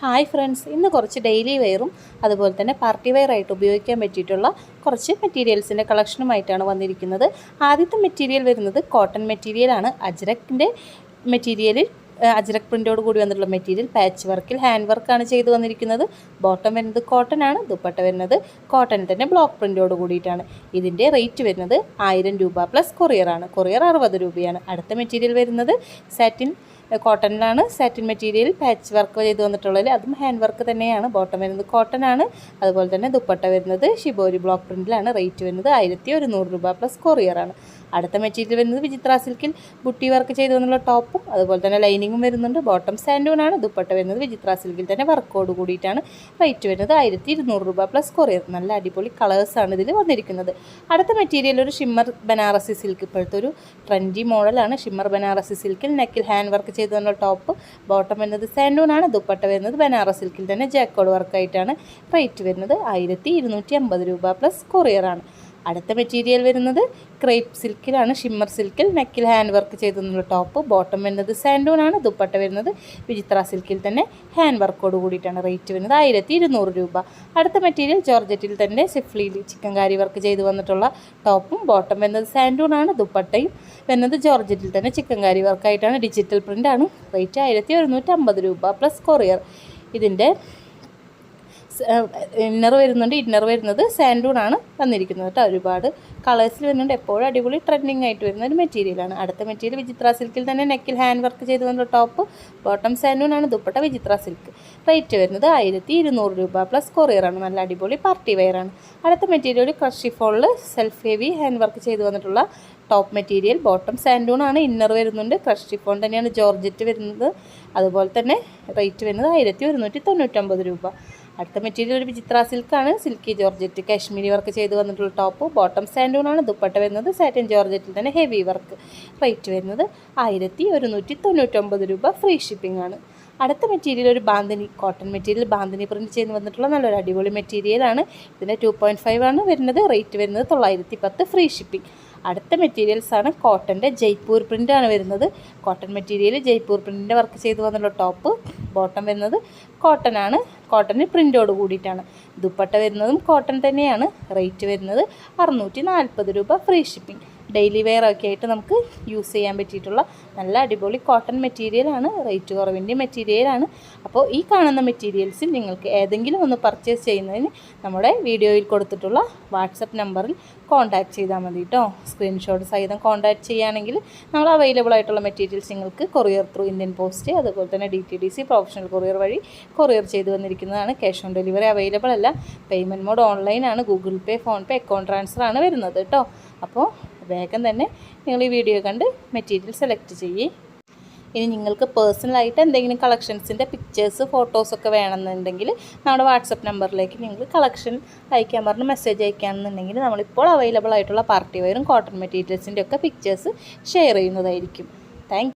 Hi friends ഇന്ന് കുറച്ച് daily വെയറും അതുപോലെ തന്നെ പാർട്ടി വെയർ ആയിട്ട് ഉപയോഗിക്കാൻ പറ്റിയിട്ടുള്ള കുറച്ച് മെറ്റീരിയൽസിന്റെ കളക്ഷനുമായിട്ടാണ് വന്നിരിക്കുന്നത്. ആദ്യത്തെ മെറ്റീരിയൽ വരുന്നത് കോട്ടൺ മെറ്റീരിയലാണ് അജ്രക്കിന്റെ മെറ്റീരിയലിൽ അജ്രക് പ്രിന്റോട് കൂടി വന്നിട്ടുള്ള മെറ്റീരിയൽ പാച്ച് വർക്കിൽ ഹാൻഡ് വർക്കാണ് ചെയ്തു വന്നിരിക്കുന്നത്. ബോട്ടം വരുന്നത് കോട്ടൺ ആണ് ദുപ്പട്ട വരുന്നത് കോട്ടണിൽ തന്നെ ബ്ലോക്ക് പ്രിന്റോട് കൂടിയിട്ടാണ്. ഇതിന്റെ റേറ്റ് വരുന്നത് ആയിരം രൂപ പ്ലസ് കൊറിയറാണ് കൊറിയർ അറുപത് രൂപയാണ്. അടുത്ത മെറ്റീരിയൽ വരുന്നത് സാറ്റിൻ കോട്ടണിലാണ് സാറ്റിൻ മെറ്റീരിയൽ പാച്ച് വർക്ക് ചെയ്ത് വന്നിട്ടുള്ളത്. അതും ഹാൻഡ് വർക്ക് തന്നെയാണ്. ബോട്ടം വരുന്നത് കോട്ടൺ ആണ്. അതുപോലെ തന്നെ ദുപ്പട്ട വരുന്നത് ഷിബോരി ബ്ലോക്ക് പ്രിന്റിലാണ് റേറ്റ് വരുന്നത് ആയിരത്തി ഒരുന്നൂറ് രൂപ പ്ലസ് കൊറിയറാണ് അടുത്ത മെറ്റീരിയൽ വരുന്നത് വിചിത്ര സിൽക്കിൽ ബുട്ടി വർക്ക് ചെയ്ത് വന്നുള്ള ടോപ്പും അതുപോലെ തന്നെ ലൈനിങ്ങും വരുന്നുണ്ട്. ബോട്ടം സാൻഡൂണാണ് ദുപ്പട്ട വരുന്നത് വിചിത്ര സിൽക്കിൽ തന്നെ വർക്കോട് കൂടിയിട്ടാണ്. റേറ്റ് വരുന്നത് ആയിരത്തി ഇരുന്നൂറ് രൂപ പ്ലസ് കൊറിയർ നല്ല അടിപൊളി കളേഴ്സാണ് ഇതിൽ വന്നിരിക്കുന്നത്. അടുത്ത മെറ്റീരിയൽ ഒരു ഷിമ്മർ ബനാറസി സിൽക്ക് ഇപ്പോഴത്തെ ഒരു ട്രെൻഡി മോഡലാണ് ഷിമ്മർ ബനാറസി സിൽക്കിൽ നെക്കിൽ ഹാൻഡ് വർക്ക് ചെയ്ത് വന്ന ടോപ്പ് ബോട്ടം വരുന്നത് സാൻഡൂണാണ് ദുപ്പട്ട വരുന്നത് ബനാറസ് സിൽക്കിൽ തന്നെ ജാക്കോഡ് വർക്കായിട്ടാണ് റേറ്റ് വരുന്നത് ആയിരത്തി രൂപ പ്ലസ് കൊറിയറാണ് അടുത്ത മെറ്റീരിയൽ വരുന്നത് ക്രേപ്പ് സിൽക്കിലാണ് ഷിമ്മർ സിൽക്കിൽ നെക്കിൽ ഹാൻഡ് വർക്ക് ചെയ്തെന്നുള്ള ടോപ്പ് ബോട്ടം വരുന്നത് സാൻഡൂണാണ് ദുപ്പട്ട വരുന്നത് വിചിത്ര സിൽക്കിൽ തന്നെ ഹാൻഡ് വർക്കോട് കൂടിയിട്ടാണ് റേറ്റ് വരുന്നത് ആയിരത്തി ഇരുന്നൂറ് രൂപ. അടുത്ത മെറ്റീരിയൽ ജോർജറ്റിൽ തന്നെ സിഫ്ലിയിൽ ചിക്കൻ കാരി വർക്ക് ചെയ്ത് വന്നിട്ടുള്ള ടോപ്പും ബോട്ടം വരുന്നത് സാൻഡൂണാണ് ദുപ്പട്ടയും വരുന്നത് ജോർജറ്റിൽ തന്നെ ചിക്കൻകാരി വർക്കായിട്ടാണ് ഡിജിറ്റൽ പ്രിന്റാണ് റേറ്റ് ആയിരത്തി ഒരുന്നൂറ്റമ്പത് രൂപ പ്ലസ് കൊറിയർ ഇതിന്റെ ഇന്നർ വരുന്നുണ്ട് ഇന്നർ വരുന്നത് സാൻഡൂൺ ആണ് വന്നിരിക്കുന്നത് കേട്ടോ. ഒരുപാട് കളേഴ്സിൽ വരുന്നുണ്ട്. എപ്പോഴും അടിപൊളി ട്രെൻഡിങ് ആയിട്ട് വരുന്ന ഒരു മെറ്റീരിയലാണ് അടുത്ത മെറ്റീരിയൽ വിചിത്ര സിൽക്കിൽ തന്നെ നെക്കിൽ ഹാൻഡ് വർക്ക് ചെയ്ത് വന്ന ടോപ്പ് ബോട്ടം സാൻഡൂൺ ആണ് ദുപ്പട്ട വിചിത്ര സിൽക്ക് റേറ്റ് വരുന്നത് ആയിരത്തി ഇരുന്നൂറ് രൂപ പ്ലസ് കൊറിയറാണ് നല്ല അടിപൊളി പാർട്ടി വെയറാണ് അടുത്ത മെറ്റീരിയൽ ക്രഷി ഫോളിൽ സെൽഫ് ഹെവി ഹാൻഡ് വർക്ക് ചെയ്ത് വന്നിട്ടുള്ള ടോപ്പ് മെറ്റീരിയൽ ബോട്ടം സാൻഡൂൺ ആണ്. ഇന്നർ വരുന്നുണ്ട് ക്രഷി ഫോൺ തന്നെയാണ് ജോർജറ്റ് വരുന്നത്. അതുപോലെ തന്നെ റേറ്റ് വരുന്നത് ആയിരത്തി ഒരുന്നൂറ്റി തൊണ്ണൂറ്റൊമ്പത് രൂപ. അടുത്ത മെറ്റീരിയൽ ഒരു വിചിത്ര സിൽക്കാണ്. സിൽക്കി ജോർജറ്റ് കാശ്മീരി വർക്ക് ചെയ്ത് വന്നിട്ടുള്ള ടോപ്പ് ബോട്ടം ആണ് ദുപ്പട്ട വരുന്നത് സാറ്റിൻ ജോർജറ്റിൽ തന്നെ ഹെവി വർക്ക്. റേറ്റ് വരുന്നത് ആയിരത്തി ഒരുന്നൂറ്റി തൊണ്ണൂറ്റൊമ്പത് രൂപ ഫ്രീ ഷിപ്പിംഗ് ആണ്. അടുത്ത മെറ്റീരിയൽ ഒരു bandhani cotton material bandhani print ചെയ്ത് വന്നിട്ടുള്ള നല്ലൊരു അടിപൊളി മെറ്റീരിയലാണ് ഇതിന്റെ ടു പോയിന്റ് ഫൈവ് ആണ് വരുന്നത്. റേറ്റ് വരുന്നത് തൊള്ളായിരത്തി പത്ത് ഫ്രീ ഷിപ്പിംഗ്. അടുത്ത മെറ്റീരിയൽസ് ആണ് കോട്ടന്റെ ജയ്പൂർ പ്രിന്റ് ആണ് വരുന്നത്. കോട്ടൺ മെറ്റീരിയൽ ജയ്പൂർ പ്രിന്റിന്റെ വർക്ക് ചെയ്ത് വന്നുള്ള ടോപ്പ്. ബോട്ടം വരുന്നത് കോട്ടൺ ആണ്. കോട്ടന് പ്രിന്റോട് കൂടിയിട്ടാണ്. ദുപ്പട്ട വരുന്നതും കോട്ടൺ തന്നെയാണ്. റേറ്റ് വരുന്നത് അറുന്നൂറ്റി രൂപ ഫ്രീ ഷിപ്പിംഗ് ഡെയിലി വെയർ ഒക്കെ ആയിട്ട് നമുക്ക് യൂസ് ചെയ്യാൻ പറ്റിയിട്ടുള്ള നല്ല അടിപൊളി കോട്ടൺ മെറ്റീരിയലാണ് റേറ്റ് കുറവിന്റെ മെറ്റീരിയലാണ് അപ്പോൾ ഈ കാണുന്ന മെറ്റീരിയൽസിൽ നിങ്ങൾക്ക് ഏതെങ്കിലും ഒന്ന് പർച്ചേസ് ചെയ്യുന്നതിന് നമ്മുടെ വീഡിയോയിൽ കൊടുത്തിട്ടുള്ള വാട്സപ്പ് നമ്പറിൽ കോൺടാക്ട് ചെയ്താൽ മതി കേട്ടോ സ്ക്രീൻഷോട്ട് സഹിതം കോൺടാക്ട് ചെയ്യുകയാണെങ്കിൽ നമ്മൾ അവൈലബിൾ ആയിട്ടുള്ള മെറ്റീരിയൽസ് നിങ്ങൾക്ക് കൊറിയർ ത്രൂ ഇന്ത്യൻ പോസ്റ്റ് അതുപോലെ തന്നെ D T D C professional courier വഴി കൊറിയർ ചെയ്തു വന്നിരിക്കുന്നതാണ്. ക്യാഷ് ഓൺ ഡെലിവറി അവൈലബിൾ അല്ല. Payment mode ഓൺലൈനാണ് Google Pay PhonePe account transfer ആണ് വരുന്നത് കേട്ടോ അപ്പോൾ വേഗം തന്നെ നിങ്ങൾ ഈ വീഡിയോ കണ്ട് മെറ്റീരിയൽ സെലക്ട് ചെയ്യേ. ഇനി നിങ്ങൾക്ക് പേഴ്സണലായിട്ട് എന്തെങ്കിലും കളക്ഷൻസിന്റെ പിക്ചേഴ്സ് ഫോട്ടോസൊക്കെ വേണമെന്നുണ്ടെങ്കിൽ നമ്മുടെ വാട്സപ്പ് നമ്പറിലേക്ക് നിങ്ങൾ കളക്ഷൻ അയക്കാൻ പറഞ്ഞ് മെസ്സേജ് അയക്കുകയാണെന്നുണ്ടെങ്കിൽ നമ്മളിപ്പോൾ അവൈലബിൾ ആയിട്ടുള്ള പാർട്ടി വെയറും കോട്ടൺ മെറ്റീരിയൽസിന്റെ ഒക്കെ പിക്ചേഴ്സ് ഷെയർ ചെയ്യുന്നതായിരിക്കും. താങ്ക്